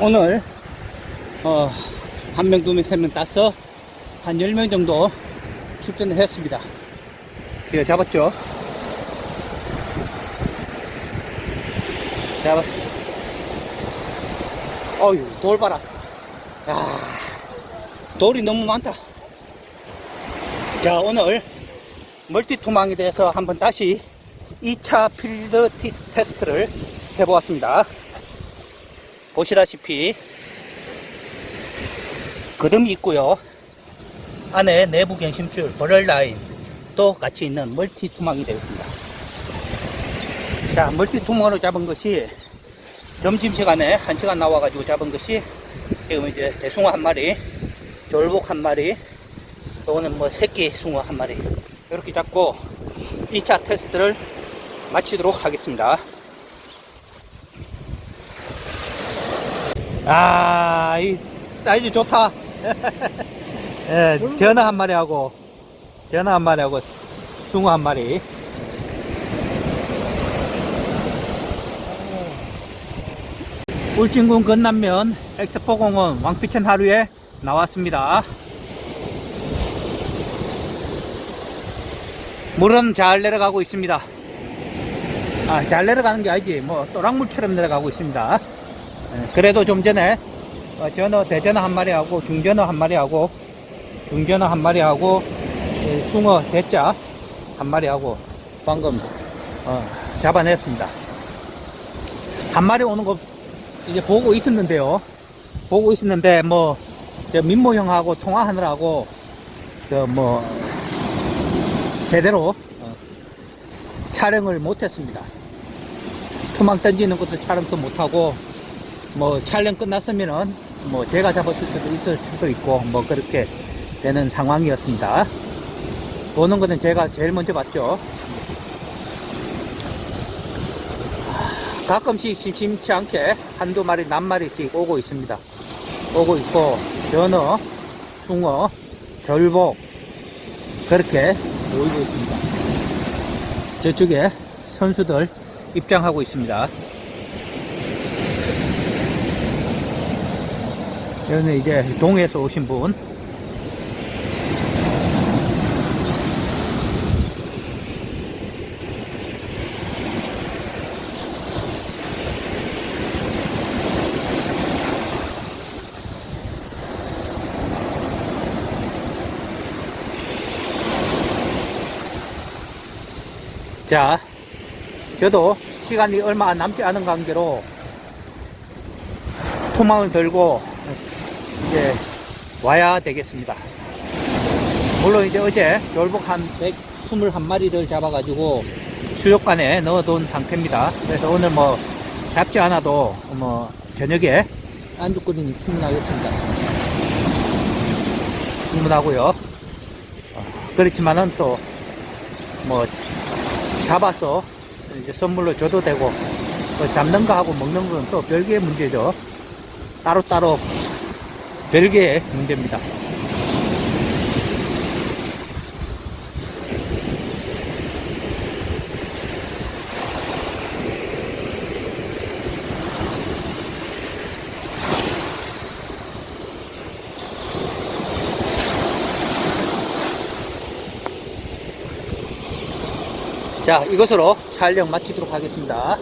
오늘 어, 한 명, 두 명, 세 명 따서 한 10명 정도 출전을 했습니다. 제가 잡았죠? 잡았어. 어휴, 돌 봐라. 야, 돌이 너무 많다. 자, 오늘 멀티토망에 대해서 한번 다시 2차 필드 테스트를 해보았습니다. 보시다시피 거름이 있고요. 안에 내부 gen심줄, 버럴 라인도 같이 있는 멀티 투망이 되어 있습니다. 자, 멀티 투망으로 잡은 것이 점심 시간에 한 시간 나와가지고 잡은 것이 지금 이제 대숭어 한 마리, 졸복 한 마리, 또는 뭐 새끼 숭어 한 마리 이렇게 잡고 2차 테스트를 마치도록 하겠습니다. 아, 이 사이즈 좋다. 예, 전어 한 마리 하고, 전어 한 마리 하고, 숭어 한 마리. 울진군 건남면 엑스포공원 왕피천 하루에 나왔습니다. 물은 잘 내려가고 있습니다. 아, 잘 내려가는 게 아니지. 뭐, 또랑물처럼 내려가고 있습니다. 예, 그래도 좀 전에 어, 전어 대전어 한 마리 하고 중전어 한 마리 하고 중전어 한 마리 하고 예, 숭어 대짜 한 마리 하고 방금 어, 잡아냈습니다. 한 마리 오는 거 이제 보고 있었는데요. 보고 있었는데 뭐 저 민모 형하고 통화하느라고 그 뭐 제대로 어, 촬영을 못했습니다. 투망 던지는 것도 촬영도 못하고 뭐 촬영 끝났으면은 뭐 제가 잡았을 수도 있을 수도 있고 뭐 그렇게 되는 상황이었습니다. 보는 거는 제가 제일 먼저 봤죠. 가끔씩 심심치 않게 한두 마리, 낱마리씩 오고 있습니다. 오고 있고, 전어, 숭어, 절복, 그렇게 보이고 있습니다. 저쪽에 선수들 입장하고 있습니다. 여기는 이제 동에서 오신 분. 자, 저도 시간이 얼마 남지 않은 관계로 토망을 들고 이제 와야 되겠습니다. 물론 이제 어제 열복 한 121마리를 잡아가지고 수족관에 넣어둔 상태입니다. 그래서 오늘 뭐 잡지 않아도 뭐 저녁에 안주거리니 충분하겠습니다. 충분하고요. 어, 그렇지만은 또 뭐 잡아서 이제 선물로 줘도 되고 또 잡는 거하고 먹는 건 또 별개의 문제죠. 따로따로 별개의 문제입니다. 자, 이것으로 촬영 마치도록 하겠습니다.